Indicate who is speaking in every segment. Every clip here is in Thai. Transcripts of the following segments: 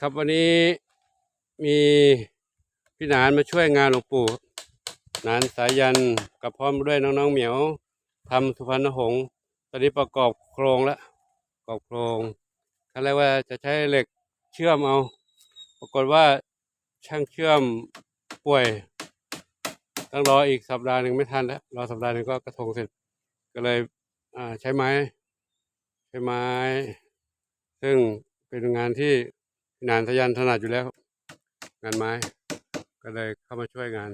Speaker 1: ครับวันนี้มีพี่หนานมาช่วยงานหลวงปู่หนานสายันกับพร้อมด้วยน้องๆเหมียวทำสุพรรณหงษ์ตอนนี้ประกอบโครงแล้วประกอบโครงเขาเรียกว่าจะใช้เหล็กเชื่อมเอา ปรากฏว่าช่างเชื่อมป่วย ต้องรออีกสัปดาห์หนึ่งไม่ทันแล้วรอสัปดาห์หนึ่งก็กระทงเสร็จ ก็เลยใช้ไม้ ใช้ไม้ ซึ่งเป็นงานที่ นานทยันถนัดอยู่แล้ว งานไม้ ก็เลยเข้ามาช่วยงาน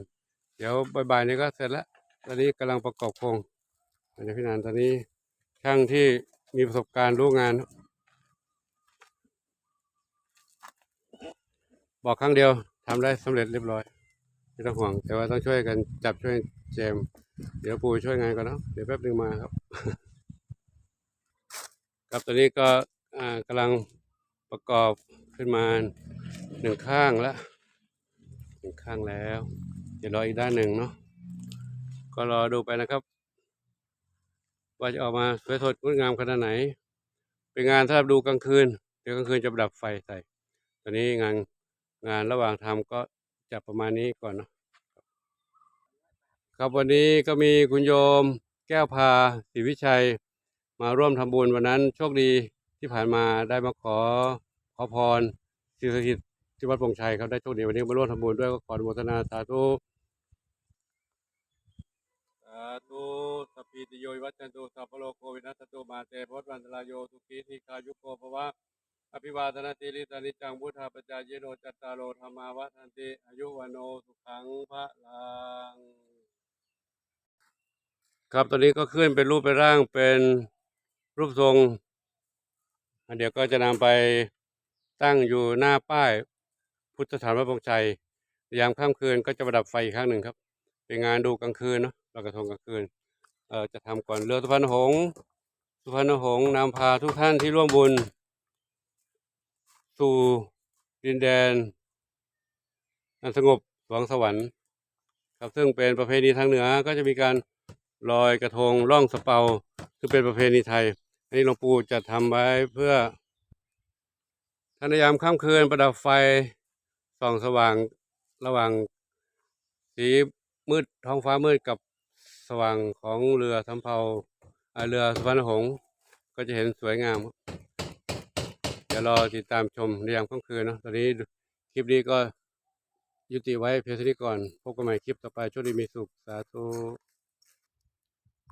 Speaker 1: เดี๋ยวบ่ายๆนี้ก็เสร็จแล้ว ตอนนี้กำลังประกอบโครงเดี๋ยวพี่นานตอนนี้ช่างที่มีประสบการณ์รู้งาน บอกครั้งเดียวทำได้สำเร็จเรียบร้อยไม่ต้องห่วง แต่ว่าต้องช่วยกันจับช่วยเจม เดี๋ยวปูช่วยงานก่อนเนาะเดี๋ยวแป๊บนึงมาครับ ครับตอนนี้ก็อ่ากำลังประกอบ ขึ้นมาหนึ่งข้างแล้วหนึ่งข้างแล้ว เดี๋ยวรออีกด้านหนึ่งเนาะก็รอดูไปนะครับ ว่าจะออกมาสวยสดงดงามขนาดไหน เป็นงานสำหรับดูกลางคืน เดี๋ยวกลางคืนจะประดับไฟใส่ตอนนี้งานงานระหว่างทำก็จะประมาณนี้ก่อนเนาะครับวันนี้ก็มีคุณโยมแก้วพาศรีวิชัย มาร่วมทำบุญวันนั้นโชคดีที่ผ่านมาได้มาขอขอพร สิ่สิทธิ์ที่วัดโปงชัยครับได้โชคดีวันนี้มาร่วมทำบุญด้วยก็ขออนุโมทนาสาธุสาธุสัพพิติโยวิวัชชันตุสัพพโลกโควินัสตุมาเตภวัตวันตรายโยสุขีทีคายุโกภวะอภิวาทนาติริสานิจังพุทธาปจายโนจัตตารโอธรรมาวัฏันติอายุวันโนสุขังพระลังครับตอนนี้ก็ขึ้นเป็นรูปเป็นร่างเป็นรูปทรงอะเดี๋ยวก็จะนำไป ตั้งอยู่หน้าป้าย พุทธสถานพระพงชัยยามค่ำคืนก็จะประดับไฟอีกครั้งหนึ่งครับ เป็นงานดูกลางคืนเนาะลอยกระทงกลางคืนเอ่อจะทำก่อนเรือสุพรรณหงษ์สุพรรณหงษ์นำพาทุกท่านที่ร่วมบุญ สู่ดินแดนอันสงบสวงสวรรค์ ครับซึ่งเป็นประเพณีทางเหนือก็จะมีการลอยกระทงล่องสเปาซึ่งเป็นประเพณีไทยอันนี้หลวงปู่จะทำไว้เพื่อ ท่านยามค่ำคืนประดับไฟส่องสว่างระหว่างสีมืดท้องฟ้ามืดกับสว่างของเรือสำเภาอ่าเรือสุพรรณหงษ์ก็จะเห็นสวยงามเดี๋ยวรอติดตามชมในยามค่ำคืนเนาะตอนนี้คลิปนี้ก็ยุติไว้เพียงเท่านี้ก่อน พบกันใหม่คลิปต่อไปโชคดีมีสุขสาธุ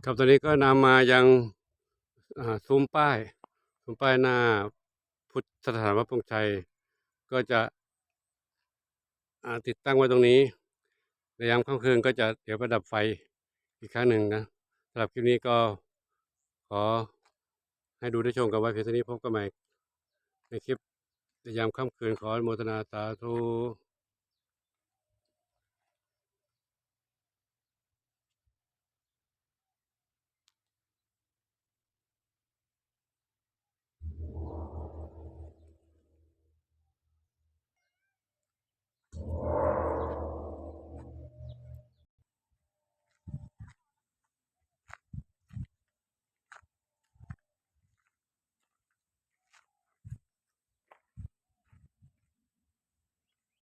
Speaker 1: ครับตอนนี้ก็นำมายังอ่าซุ้มป้ายซุ้มป้ายหน้า พุทธสถานวัดพงชัย ก็จะติดตั้งไว้ตรงนี้ ในยามค่ำคืนก็จะเดี๋ยวประดับไฟอีกครั้งหนึ่งนะสำหรับคลิปนี้ก็ขอให้ดูได้ชมกันไว้เพียงเท่านี้พบกันใหม่ในคลิปในยามค่ำคืนขออนุโมทนาสาธุ